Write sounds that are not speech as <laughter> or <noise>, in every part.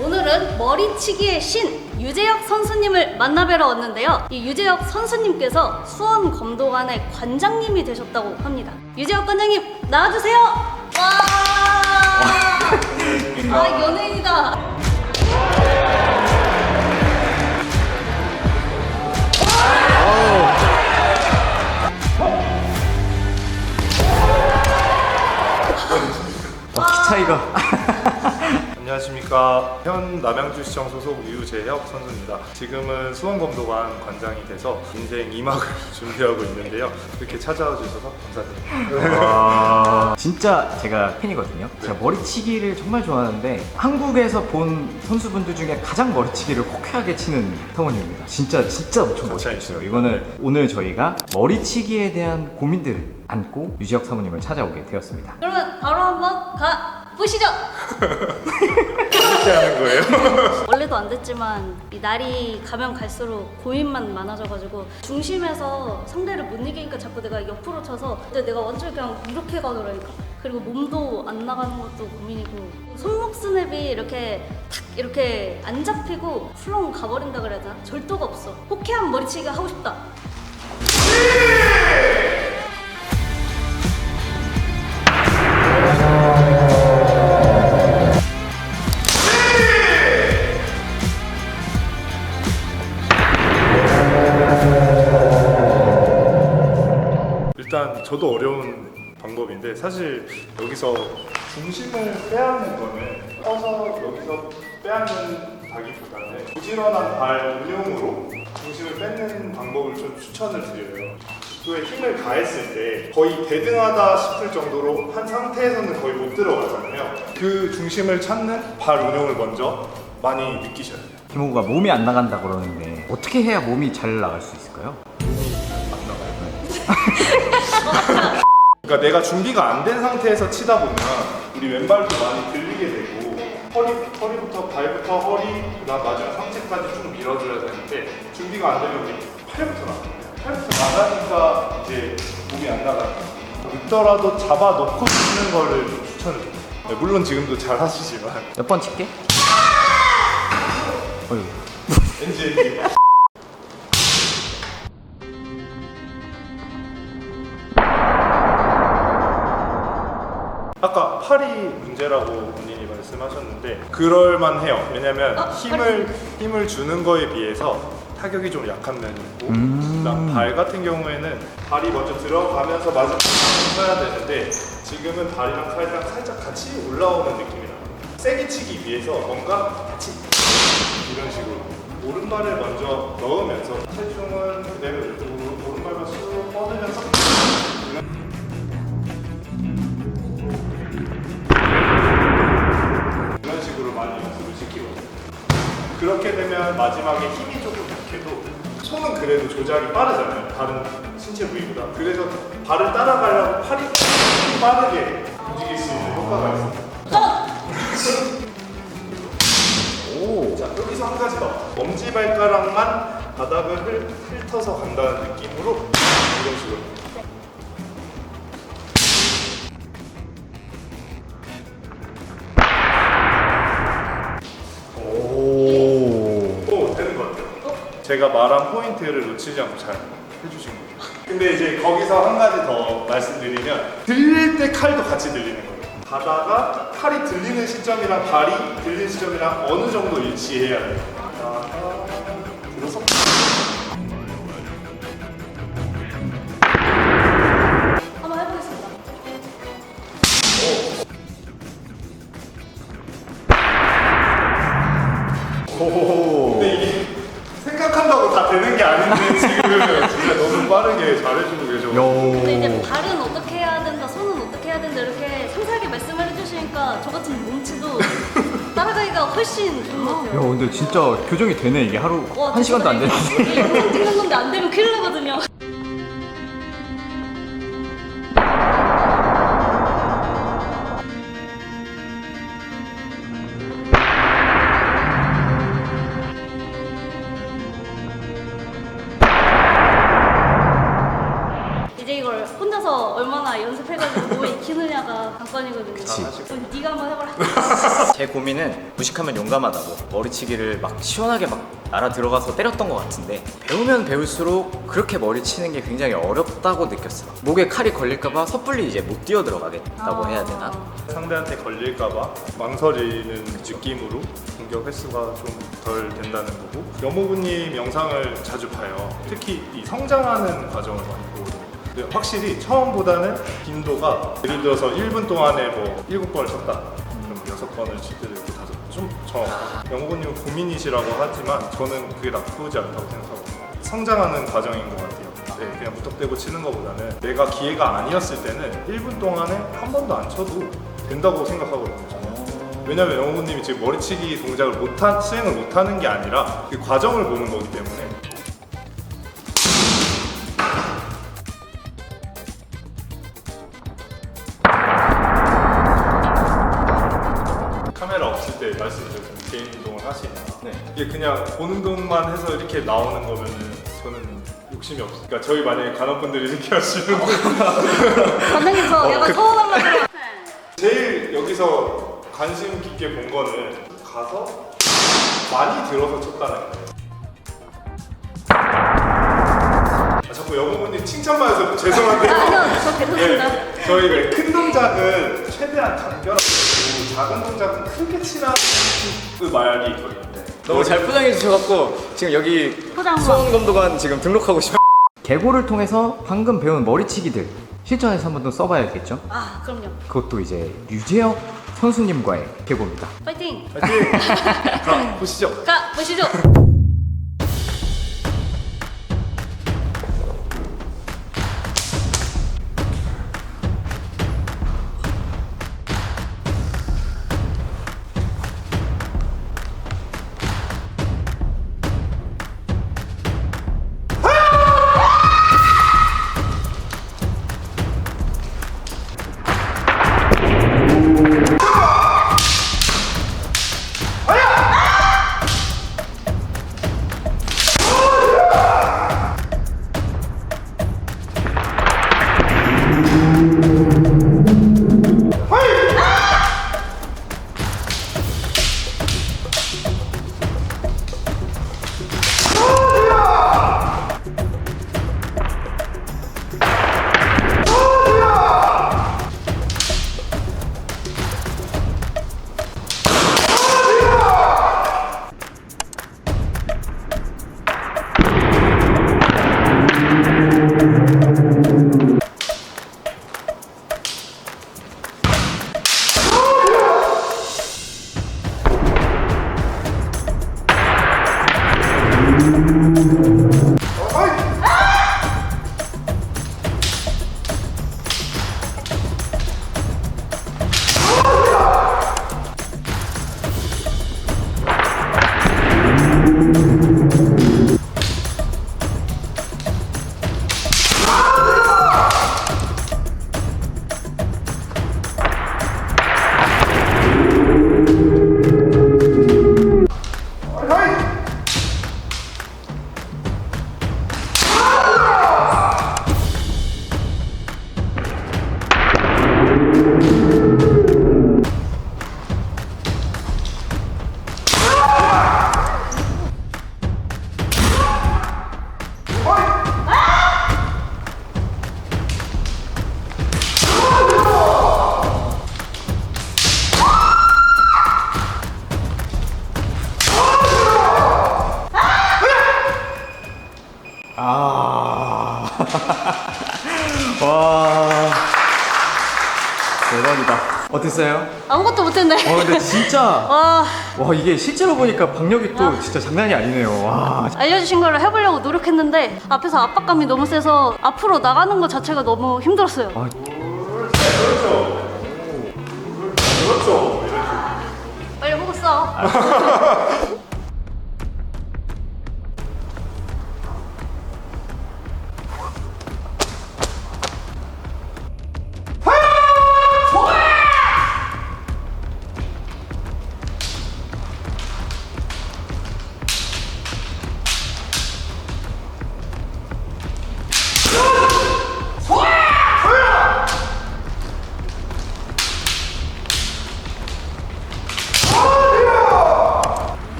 오늘은 머리치기의 신 유재혁 선수님을 만나뵈러 왔는데요. 이 유재혁 선수님께서 수원 검도관의 관장님이 되셨다고 합니다. 유재혁 관장님 나와주세요. 와, 아 연예인이다. 어, 키 차이가. 안녕하십니까 현 남양주시청 소속 유재혁 선수입니다. 지금은 수원검도관 관장이 돼서 인생 2막을 <laughs> 준비하고 있는데요. 이렇게 찾아와 주셔서 감사드립니다. 와, <laughs> 진짜 제가 팬이거든요. 제가 머리치기를 정말 좋아하는데 한국에서 본 선수분들 중에 가장 머리치기를 호쾌하게 치는 성원입니다. 진짜 진짜 엄청 멋있어요. 이거는 오늘 저희가 머리치기에 대한 고민들을 안고 유지혁 사모님을 찾아오게 되었습니다. 그러면 바로 한번 가 보시죠. 어떻게 하는 거예요? <laughs> 원래도 안 됐지만 이 날이 가면 갈수록 고민만 많아져가지고 중심에서 상대를 못 이기니까 자꾸 내가 옆으로 쳐서 근데 내가 완전 그냥 이렇게 가더라니까. 그리고 몸도 안 나가는 것도 고민이고. 손목 스냅이 이렇게 탁 이렇게 안 잡히고 풀렁 가버린다 그래야 되나? 절도가 없어. 호쾌한 머리치기가 하고 싶다 저도 어려운 방법인데 사실 여기서 중심을 빼앗는 거는 떠서 여기서 빼앗는다기보다는 부지런한 발 운용으로 중심을 뺏는 방법을 좀 추천을 드려요. 또 힘을 가했을 때 거의 대등하다 싶을 정도로 한 상태에서는 거의 못 들어가잖아요. 그 중심을 찾는 발 운용을 먼저 많이 느끼셔야 돼요. 김호구가 몸이 안 나간다 그러는데 어떻게 해야 몸이 잘 나갈 수 있을까요? 그러니까 내가 준비가 안 된 상태에서 치다 보면 우리 왼발도 많이 들리게 되고 허리, 허리부터 발부터 허리 그다음 마지막 상체까지 쭉 밀어줘야 되는데 준비가 안 되면 우리 팔부터 나가요. 팔부터 나가니까 이제 몸이 안 나가요. 늦더라도 잡아 놓고 치는 거를 좀 추천을 드려요. 네, 물론 지금도 잘 하시지만 몇 번 칠게? 어휴. 팔이 문제라고 본인이 말씀하셨는데 그럴만 해요. 왜냐면 어? 힘을 힘을 주는 거에 비해서 타격이 좀 약한 면이 있고 음. 그다음 발 같은 경우에는 발이 먼저 들어가면서 마지막에 쳐야 되는데 지금은 발이랑 팔이랑 살짝 같이 올라오는 느낌이라 세게 치기 위해서 뭔가 같이 이런 식으로 오른발을 먼저 넣으면서 체중은 그대로 이쪽으로 오른발만 쑥 뻗으면서 되면 마지막에 힘이 조금 약해도 손은 그래도 조작이 빠르잖아요. 다른 신체 부위보다. 그래서 발을 따라가려고 팔이 빠르게 움직일 수 있는 효과가 있습니다. 오. 자 여기서 한 가지 더 엄지발가락만 바닥을 훑, 훑어서 간다는 느낌으로 이런 식으로 제가 말한 포인트를 놓치지 않고 잘 해주신 거예요 근데 이제 거기서 한 가지 더 말씀드리면 들릴 때 칼도 같이 들리는 거예요. 가다가 칼이 들리는 시점이랑 발이 들리는 시점이랑 어느 정도 일치해야 돼요? 가다가 진짜 너무 빠르게 잘해주고 계셔. 근데 이제 요. 발은 어떻게 해야 된다, 손은 어떻게 해야 된다 이렇게 상세하게 말씀을 해주시니까 저 같은 몸치도 <laughs> 따라가기가 훨씬 좋은 것 야, 같아요. 근데 진짜 교정이 되네 이게 하루 와, 한 시간도 안. 이게 영상 찍는 건데 안 되면 큰일 나거든요. 얼마나 연습해가지고 몸에 익히느냐 해보느냐가 관건이거든요. 그치. 그럼 네가 한번 해봐라. <laughs> 제 고민은 무식하면 용감하다고 머리치기를 막 시원하게 막 알아 들어가서 때렸던 것 같은데 배우면 배울수록 그렇게 머리 치는 게 굉장히 어렵다고 느꼈어요. 목에 칼이 걸릴까봐 섣불리 이제 못 뛰어 들어가겠다고 해야 되나? 상대한테 걸릴까봐 망설이는 느낌으로 공격 횟수가 좀 덜 된다는 거고 여모부님 영상을 자주 봐요. 특히 이 성장하는 과정을 많이. 근데 확실히 처음보다는 빈도가 예를 들어서 1분 동안에 뭐 7번을 쳤다. 그럼 6번을 칠 때도 있고 다섯 좀 정확하고 영모부님은 고민이시라고 하지만 저는 그게 나쁘지 않다고 생각하거든요. 성장하는 과정인 것 같아요. 네, 그냥 무턱대고 치는 것보다는 내가 기회가 아니었을 때는 1분 동안에 한 번도 안 쳐도 된다고 생각하거든요. 저는. 왜냐면 영호님이 지금 머리치기 동작을 못한 수행을 못하는 게 아니라 그 과정을 보는 거기 때문에 것만 해서 이렇게 나오는 거면은 저는 욕심이 없어요. 그러니까 저희 만약에 간호분들이 이렇게 하시면 <laughs> 반장님 저 약간 서운한 말 들어. 제일 여기서 관심 깊게 본 거는 가서 많이 들어서 쳤다는 거예요. 아, 자꾸 여보분이 칭찬만 해서 죄송한데요. 아니요, 저 괜찮습니다. 예, 저희 왜큰 동작은 최대한 간결하고 작은 동작은 크게 치라는 그 말이 있거든요. 너무 잘 포장해 주셔갖고 지금 여기 포장 한번. 수원검도관 지금 등록하고 싶어요. 개고를 통해서 방금 배운 머리치기들 실전에서 한번 더 써봐야겠죠? 아 그럼요. 그것도 이제 류재혁 선수님과의 개고입니다. 파이팅. 파이팅! 자, 보시죠. 가 보시죠. 와. 대박이다. 어땠어요? 아무것도 못했네. 어, 근데 진짜. 와 <laughs> 와, 이게 실제로 보니까 박력이 또 진짜 장난이 아니네요. 와. 알려주신 거를 해보려고 노력했는데 앞에서 압박감이 너무 세서 앞으로 나가는 것 자체가 너무 힘들었어요. 아, 그렇죠. 그렇죠. 빨리 보고 써. <laughs>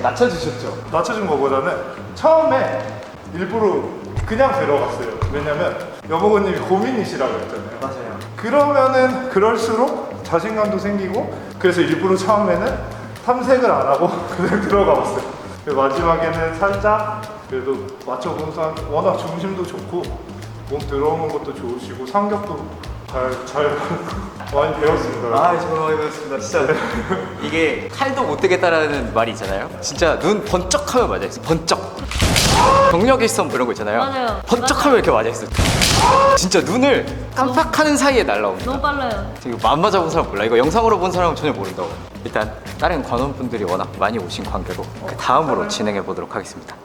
살짝 낮춰주셨죠. 낮춰준 거보다는 처음에 일부러 그냥 들어갔어요. 왜냐면 여보고님이 고민이시라고 했잖아요. 맞아요. 그러면은 그럴수록 자신감도 생기고 그래서 일부러 처음에는 탐색을 안 하고 <laughs> 그냥 들어가 봤어요. 그리고 마지막에는 살짝 그래도 맞춰본선 워낙 중심도 좋고 몸 들어오는 것도 좋으시고 상격도 잘, 잘 <laughs> 많이 배웠습니다. 아 정말 많이 배웠습니다. 진짜 이게 칼도 못 되겠다라는 말이 있잖아요. 진짜 눈 번쩍하면 맞아 있어. 번쩍. 경력 일선 뭐 이런 거 있잖아요. 맞아요. 번쩍하면 이렇게 맞아 있어. 진짜 눈을 깜빡하는 사이에 날라옵니다. 너무 빨라요. 이거 안 맞아본 사람 몰라. 이거 영상으로 본 사람은 전혀 모른다고. 일단 다른 관원분들이 워낙 많이 오신 관계로 그 다음으로 진행해 보도록 하겠습니다.